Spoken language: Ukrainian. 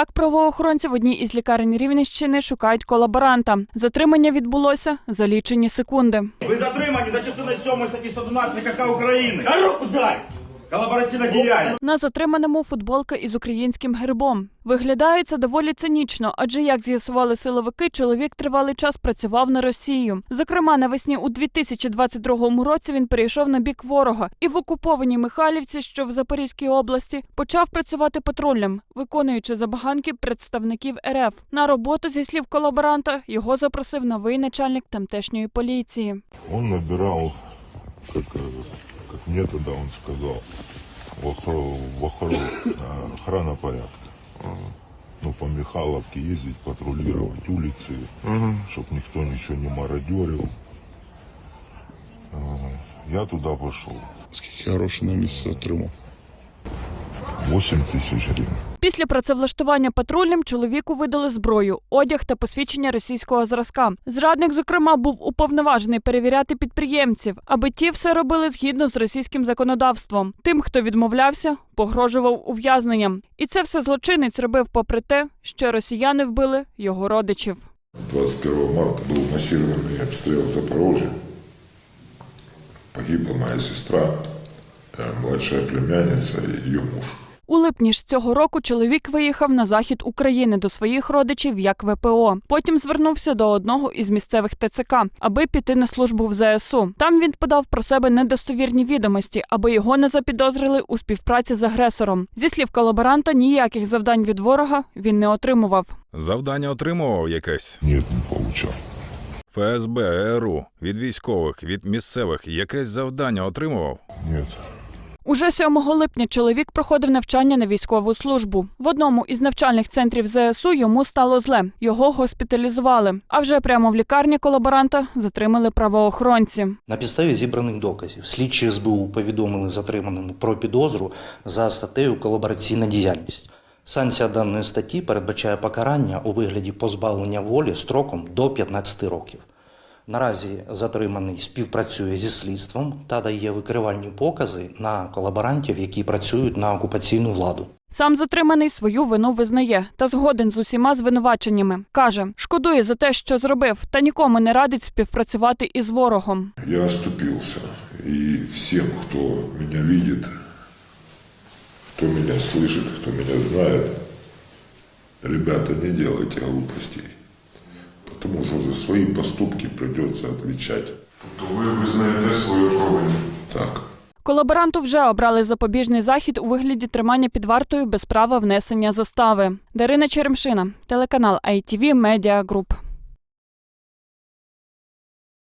Відтак правоохоронці в одній із лікарень Рівненщини шукають колаборанта. Затримання відбулося за лічені секунди. Ви затримані за частиною 7 статті 112 КК України. Та руку дай! Колабораційна діяльність. На затриманому футболка із українським гербом. Виглядає це доволі цинічно, адже як з'ясували силовики, чоловік тривалий час працював на Росію. Зокрема, навесні у 2022 році він перейшов на бік ворога і в окупованій Михайлівці, що в Запорізькій області, почав працювати патрулем, виконуючи забаганки представників РФ. На роботу, зі слів колаборанта, його запросив новий начальник тамтешньої поліції. Он набирал, как, э, как мне тогда он сказал, в охрану, в охрану, э, охрана порядка. Ну, по Михайловке ездить, патрулировать улицы, чтобы никто ничего не мародерил. Э, Я туда пошел. Скільки грошей на місце отримав? 8 тысяч гривен. Після працевлаштування патрульним чоловіку видали зброю, одяг та посвідчення російського зразка. Зрадник, зокрема, був уповноважений перевіряти підприємців, аби ті все робили згідно з російським законодавством. Тим, хто відмовлявся, погрожував ув'язненням. І це все злочинець робив попри те, що росіяни вбили його родичів. 21 марта был массированный обстрел Запорожья. Погибла моя сестра, э, младшая племянница и ее муж. У липні ж цього року чоловік виїхав на захід України до своїх родичів як ВПО. Потім звернувся до одного із місцевих ТЦК, аби піти на службу в ЗСУ. Там він подав про себе недостовірні відомості, аби його не запідозрили у співпраці з агресором. Зі слів колаборанта, ніяких завдань від ворога він не отримував. Завдання отримував якесь Нет, не получал. ФСБ, ЕРУ, від військових, від місцевих якесь завдання отримував. Нет. Уже 7 липня чоловік проходив навчання на військову службу. В одному із навчальних центрів ЗСУ йому стало зле. Його госпіталізували. А вже прямо в лікарні колаборанта затримали правоохоронці. На підставі зібраних доказів слідчі СБУ повідомили затриманому про підозру за статтею колабораційна діяльність. Санкція даної статті передбачає покарання у вигляді позбавлення волі строком до 15 років. Наразі затриманий співпрацює зі слідством та дає викривальні покази на колаборантів, які працюють на окупаційну владу. Сам затриманий свою вину визнає та згоден з усіма звинуваченнями. Каже, шкодує за те, що зробив, та нікому не радить співпрацювати із ворогом. Я оступился. И всем, кто меня видит, кто меня слышит, кто меня знает, ребята, не делайте глупостей. Что за свои поступки придется отвечать. То ви визнаєте свою провину. Так. Колаборанту вже обрали запобіжний захід у вигляді тримання під вартою без права внесення застави. Дарина Черемшина, телеканал ITV Media Group.